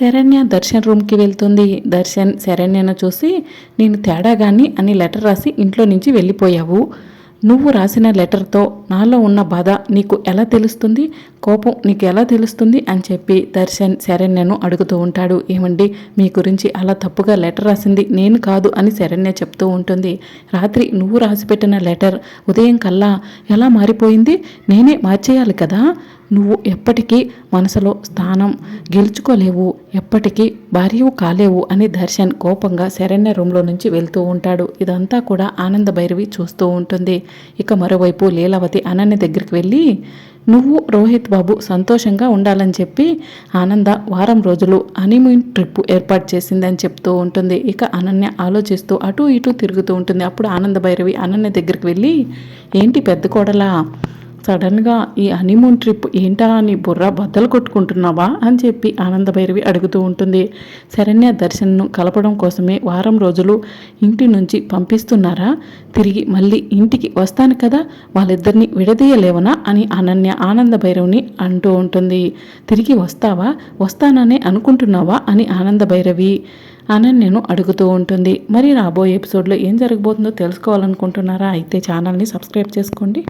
శరణ్య దర్శన్ రూమ్కి వెళ్తుంది. దర్శన్ శరణ్యను చూసి నేను తేడాగాని అని లెటర్ రాసి ఇంట్లో నుంచి వెళ్ళిపోయావు. నువ్వు రాసిన లెటర్తో నాలో ఉన్న బాధ నీకు ఎలా తెలుస్తుంది? కోపం నీకు ఎలా తెలుస్తుంది? అని చెప్పి దర్శన్ శరణ్యను అడుగుతూ ఉంటాడు. ఏమండి మీ గురించి అలా తప్పుగా లెటర్ రాసింది నేను కాదు అని శరణ్య చెప్తూ ఉంటుంది. రాత్రి నువ్వు రాసిపెట్టిన లెటర్ ఉదయం కల్లా ఎలా మారిపోయింది? నేనే మార్చేయాలి కదా? నువ్వు ఎప్పటికీ మనసులో స్థానం గెలుచుకోలేవు ఎప్పటికీ భార్యవు కాలేవు అని దర్శన్ కోపంగా శరణ్య రూమ్లో నుంచి వెళ్తూ ఉంటాడు. ఇదంతా కూడా ఆనంద భైరవి చూస్తూ ఉంటుంది. ఇక మరోవైపు లీలావతి అనన్య దగ్గరికి వెళ్ళి నువ్వు రోహిత్ బాబు సంతోషంగా ఉండాలని చెప్పి ఆనంద వారం రోజులు హనీమూన్ ట్రిప్ ఏర్పాటు చేసిందని చెప్తూ ఉంటుంది. ఇక అనన్య ఆలోచిస్తూ అటు ఇటు తిరుగుతూ ఉంటుంది. అప్పుడు ఆనంద భైరవి అనన్య దగ్గరికి వెళ్ళి ఏంటి పెద్ద కోడలా? సడన్గా ఈ హనీమూన్ ట్రిప్ ఏంటా అని బుర్ర బద్దలు కొట్టుకుంటున్నావా అని చెప్పి ఆనందభైరవి అడుగుతూ ఉంటుంది. శరణ్య దర్శన్ను కలపడం కోసమే వారం రోజులు ఇంటి నుంచి పంపిస్తున్నారా? తిరిగి మళ్ళీ ఇంటికి వస్తాను కదా? వాళ్ళిద్దరిని విడదీయలేవనా? అని అనన్య ఆనందభైరవిని అంటూ ఉంటుంది. తిరిగి వస్తావా? వస్తాననే అనుకుంటున్నావా? అని ఆనందభైరవి అనన్యను అడుగుతూ ఉంటుంది. మరి రాబోయే ఎపిసోడ్లో ఏం జరగబోతుందో తెలుసుకోవాలనుకుంటున్నారా? అయితే ఛానల్ని సబ్స్క్రైబ్ చేసుకోండి.